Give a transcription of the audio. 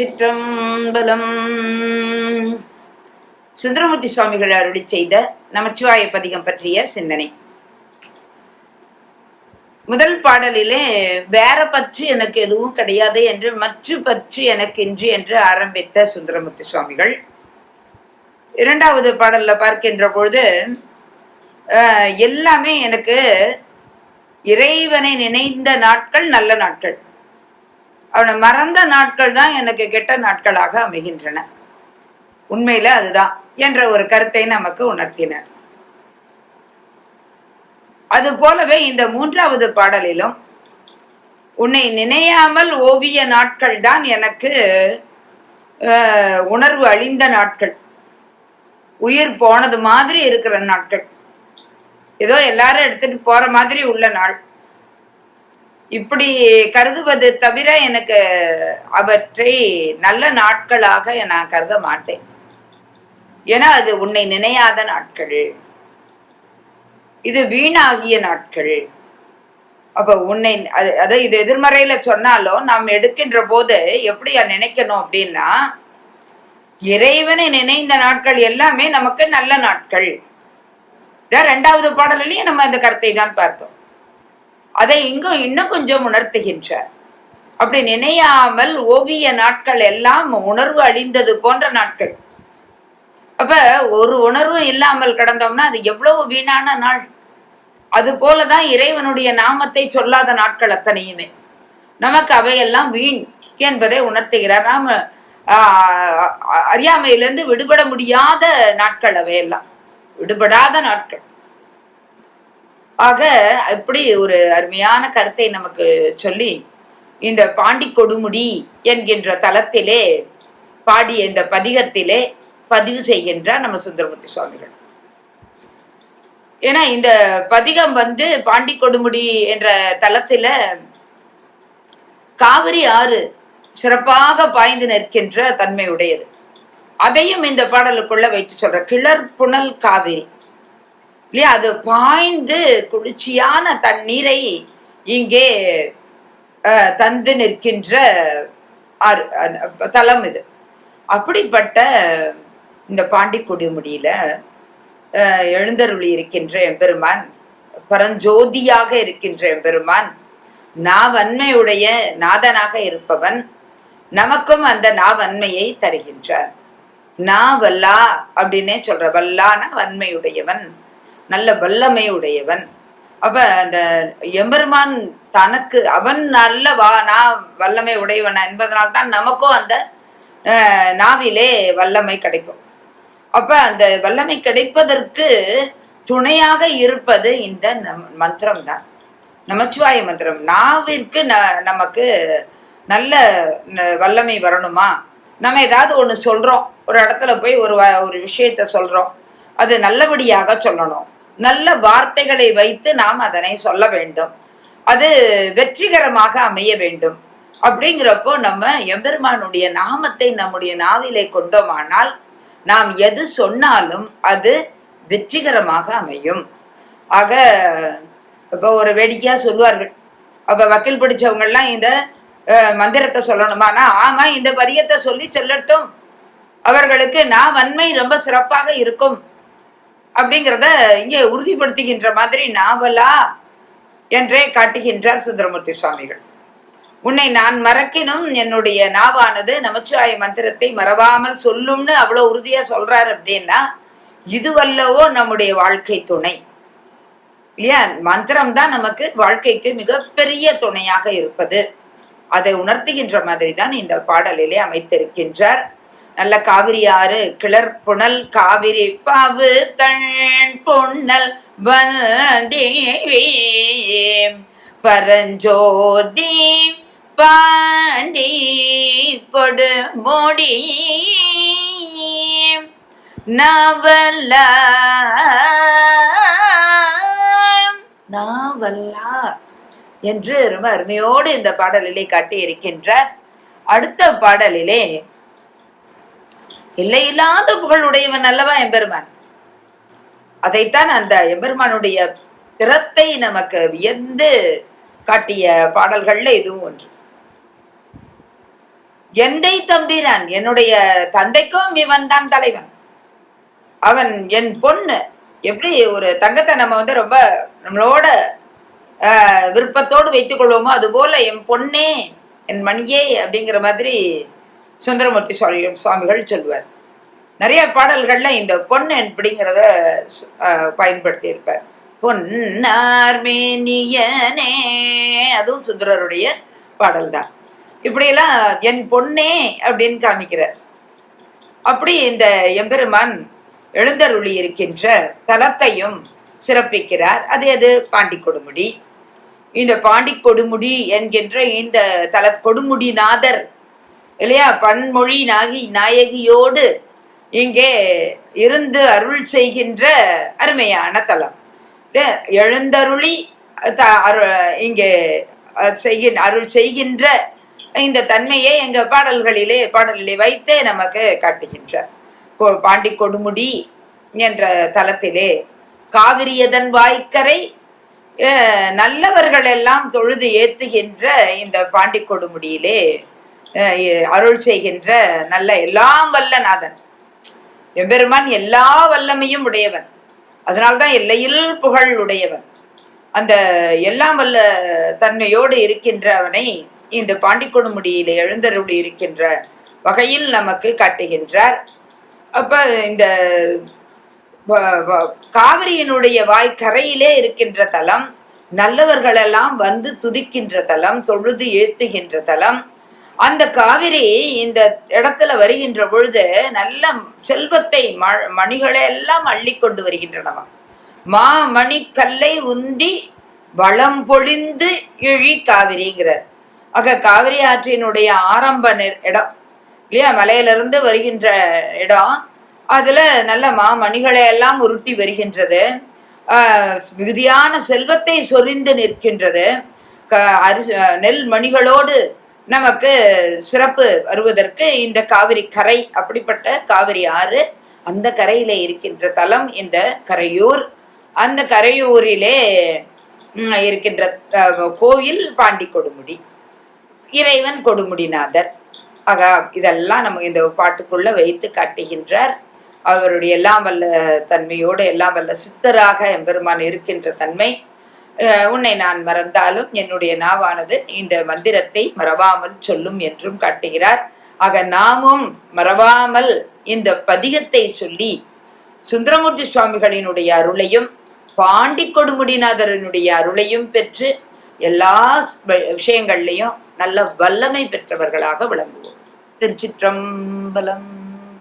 திருச்சிற்றம்பலம் சுந்தரமூர்த்தி சுவாமிகள் அருளி செய்த நமச்சிவாய பதிகம் பற்றிய சிந்தனை. முதல் பாடலிலே வேற பற்று எனக்கு எதுவும் கிடையாது என்று மற்ற பற்று எனக்கு இன்று என்று ஆரம்பித்த சுந்தரமூர்த்தி சுவாமிகள். இரண்டாவது பாடல்ல பார்க்கின்ற பொழுது எல்லாமே எனக்கு இறைவனை நினைந்த நாட்கள் நல்ல நாட்கள். அவனை மறந்த நாட்கள் தான் எனக்கு கெட்ட நாட்களாக அமைகின்றன. உண்மையில அதுதான் என்ற ஒரு கருத்தை நமக்கு உணர்த்தினர். அது போலவே இந்த மூன்றாவது பாடலிலும் உன்னை நினையாமல் ஓவிய நாட்கள் தான் எனக்கு உணர்வு அழிந்த நாட்கள். உயிர் போனது மாதிரி இருக்கிற நாட்கள். ஏதோ எல்லாரும் எடுத்துட்டு போற மாதிரி உள்ள நாள். இப்படி கருதுவது தவிர எனக்கு அவற்றை நல்ல நாட்களாக நான் கருத மாட்டேன். ஏன்னா அது உன்னை நினையாத நாட்கள். இது வீணாகிய நாட்கள். அப்ப உன்னை அது அதை இது எதிர்மறையில சொன்னாலும் நாம் எடுக்கின்ற போது எப்படியா நினைக்கணும் அப்படின்னா இறைவனை நினைந்த நாட்கள் எல்லாமே நமக்கு நல்ல நாட்கள். இதான் ரெண்டாவது பாடலிலேயே நம்ம அந்த கருத்தை தான் பார்த்தோம். அதை இங்கும் இன்னும் கொஞ்சம் உணர்த்துகின்றார். அப்படி நினையாமல் ஓவிய நாட்கள் எல்லாம் உணர்வு அழிந்தது போன்ற நாட்கள். அப்ப ஒரு உணர்வும் இல்லாமல் கடந்தோம்னா அது எவ்வளவு வீணான நாள். அது போலதான் இறைவனுடைய நாமத்தை சொல்லாத நாட்கள் அத்தனையுமே. நமக்கு அவையெல்லாம் வீண் என்பதை உணர்த்துகிறார். நாம அறியாமையிலிருந்து விடுபட முடியாத நாட்கள் அவையெல்லாம். விடுபடாத நாட்கள். ஆக இப்படி ஒரு அருமையான கருத்தை நமக்கு சொல்லி இந்த பாண்டி கொடுமுடி என்கின்ற தலத்திலே பாடிய இந்த பதிகத்திலே பதிவு செய்கின்றார் நம்ம சுந்தரமூர்த்தி சுவாமிகள். ஏன்னா இந்த பதிகம் வந்து பாண்டி கொடுமுடி என்ற தலத்தில காவிரி ஆறு சிறப்பாக பாய்ந்து நிற்கின்ற தன்மை உடையது அதையும் இந்த பாடலுக்குள்ள வைத்து சொல்ற கிளர் புனல் காவிரி. இல்லையா? அது பாய்ந்து குளிர்ச்சியான தண்ணீரை இங்கே தந்து நிற்கின்ற ஆறு தலம் இது. அப்படிப்பட்ட இந்த பாண்டிக்குடிமுடியில அஹ், எழுந்தருளி இருக்கின்ற எம்பெருமான் பரஞ்சோதியாக இருக்கின்ற எம்பெருமான் நாவன்மையுடைய நாதனாக இருப்பவன் நமக்கும் அந்த நாவன்மையை தருகின்றார். நா வல்லா அப்படின்னே சொல்ற வல்லான வன்மையுடையவன் நல்ல வல்லமை உடையவன் அப்ப அந்த எம்பெருமான் தனக்கு அவன் நல்ல வா நான் வல்லமை உடையவன் என்பதனால் தான் நமக்கும் அந்த நாவிலே வல்லமை கிடைக்கும். அப்ப அந்த வல்லமை கிடைப்பதற்கு துணையாக இருப்பது இந்த நம் மந்திரம் தான் நமச்சிவாய மந்திரம் நாவிற்கு ந நமக்கு நல்ல வல்லமை வரணுமா? நம்ம ஏதாவது ஒன்று சொல்றோம். ஒரு இடத்துல போய் ஒரு வ- ஒரு விஷயத்த சொல்றோம். அது நல்லபடியாக சொல்லணும். நல்ல வார்த்தைகளை வைத்து நாம் அதனை சொல்ல வேண்டும். அது வெற்றிகரமாக அமைய வேண்டும். அப்படிங்கிறப்போ நம்ம எம்பெருமானுடைய நாமத்தை நம்முடைய நாவிலே கொண்டோமானால் நாம் எது சொன்னாலும் அது வெற்றிகரமாக அமையும். ஆக இப்போ ஒரு வேடிக்கையா சொல்லுவார்கள். அப்ப வக்கீல் படிச்சவங்கெல்லாம் இந்த மந்திரத்தை சொல்லணுமானா ஆமா இந்த பதியத்தை சொல்லி சொல்லட்டும். அவர்களுக்கு நான் வன்மை ரொம்ப சிறப்பாக இருக்கும். அப்படிங்கிறத இங்கே உறுதிப்படுத்துகின்ற மாதிரி நாவலா என்றே காட்டுகின்றார் சுந்தரமூர்த்தி சுவாமிகள். உன்னை நான் மறக்கினும் என்னுடைய நாவானது நமச்சிவாய மந்திரத்தை மறவாமல் சொல்லும்னு அவ்வளோ உறுதியா சொல்றார் அப்படின்னா இதுவல்லவோ நம்முடைய வாழ்க்கை துணை. இல்லையா? மந்திரம் தான் நமக்கு வாழ்க்கைக்கு மிகப்பெரிய துணையாக இருப்பது. அதை உணர்த்துகின்ற மாதிரி தான் இந்த பாடலிலே அமைத்திருக்கின்றார். நல்ல காவிரி ஆறு கிளர் புனல் காவிரி பாவு தன் பொன்னல் வந்தேவி பரஞ்சோதி பாண்டி கொடு மோடி நாவல்லா. நாவல்லா என்று ரொம்ப அருமையோடு இந்த பாடலிலே காட்டியிருக்கின்றார். அடுத்த பாடலிலே எல்லையில்லாத புகழ் உடையவன் அல்லவா எம்பெருமான்? அதைத்தான் அந்த எம்பெருமானுடைய திறத்தை நமக்கு வியந்து காட்டிய பாடல்கள்ல இதுவும் ஒன்று. எந்தை தம்பிரான் என்னுடைய தந்தைக்கும் இவன் தான் தலைவன். அவன் என் பொண்ணு. எப்படி ஒரு தங்கத்தை நம்ம வந்து ரொம்ப நம்மளோட விருப்பத்தோடு வைத்துக் கொள்வோமோ அதுபோல என் பொண்ணே என் மணியே அப்படிங்கிற மாதிரி சுந்தரமூர்த்தி சுவாமி சுவாமிகள் சொல்வார். நிறைய பாடல்கள்ல இந்த பொண்ணு அப்படிங்கிறத பயன்படுத்தியிருப்பார். பயன்படுத்தி இருப்பார் பொன்னார்மேனியனே அதுவும் சுந்தரருடைய பாடல் தான் இப்படியெல்லாம் என் பொண்ணே அப்படின்னு காமிக்கிறார். அப்படி இந்த எம்பெருமான் எழுந்தருளி இருக்கின்ற தலத்தையும் சிறப்பிக்கிறார். அது அது பாண்டி கொடுமுடி இந்த பாண்டி கொடுமுடி என்கின்ற இந்த தல கொடுமுடிநாதர் இல்லையா? பன்மொழி நாகி நாயகியோடு இங்கே இருந்து அருள் செய்கின்ற அருமையான தலம். எழுந்தருளி த- அரு- இங்கே செய்கின் அருள் செய்கின்ற இந்த தன்மையை எங்க பாடல்களிலே பாடலிலே வைத்தே நமக்கு காட்டுகின்றார். பாண்டி கொடுமுடி என்ற தலத்திலே காவிரியதன் வாய்க்கரை நல்லவர்கள் எல்லாம் தொழுது ஏத்துகின்ற இந்த பாண்டி கொடுமுடியிலே அருள் செய்கின்ற நல்ல எல்லாம் வல்ல நாதன். எம்பெருமான் எல்லா வல்லமையும் உடையவன். அதனால்தான் எல்லையில் புகழ் உடையவன். அந்த எல்லாம் வல்ல தன்மையோடு இருக்கின்ற அவனை இந்த பாண்டிக்கொடுமுடியிலே எழுந்தருளி இருக்கின்ற வகையில் நமக்கு காட்டுகின்றார். அப்ப இந்த வ- வ- காவிரியினுடைய வாய்க்கரையிலே இருக்கின்ற தலம் நல்லவர்களெல்லாம் வந்து துதிக்கின்ற தலம் தொழுது ஏத்துகின்ற தலம் அந்த காவிரி இந்த இடத்துல வருகின்ற பொழுது நல்ல செல்வத்தை ம- மணிகளை எல்லாம் அள்ளி கொண்டு வருகின்றனவா. மா மணி கல்லை உந்தி வளம் பொழிந்து இழி காவிரிங்கிறார். ஆக காவிரி ஆற்றினுடைய ஆரம்ப இடம் இல்லையா? மலையிலிருந்து வருகின்ற இடம். அதுல நல்ல மாமணிகளை எல்லாம் உருட்டி வருகின்றது. ஆஹ் மிகுதியான செல்வத்தை சொரிந்து நிற்கின்றது. க அரிசி நெல் மணிகளோடு நமக்கு சிறப்பு வருவதற்கு இந்த காவிரி கரை அப்படிப்பட்ட காவிரி ஆறு அந்த கரையில இருக்கின்ற தலம் இந்த கரையூர். அந்த கரையூரிலே இருக்கின்ற கோயில் பாண்டி கொடுமுடி இறைவன் கொடுமுடிநாதர். ஆகா இதெல்லாம் நம்ம இந்த பாட்டுக்குள்ள வைத்து காட்டுகின்றார். அவருடைய எல்லாம் வல்ல தன்மையோடு எல்லாம் வல்ல சித்தராக எம்பெருமான் இருக்கின்ற தன்மை. உன்னை நான் மறந்தாலும் என்னுடைய நாவானது இந்த மந்திரத்தை மறவாமல் சொல்லும் என்றும் காட்டுகிறார். ஆக நாமும் மறவாமல் இந்த பதிகத்தை சொல்லி சுந்தரமூர்த்தி சுவாமிகளினுடைய அருளையும் பாண்டி கொடுமுடிநாதரனுடைய அருளையும் பெற்று எல்லா விஷயங்கள்லையும் நல்ல வல்லமை பெற்றவர்களாக விளங்குவோம். திருச்சிற்றம்பலம்.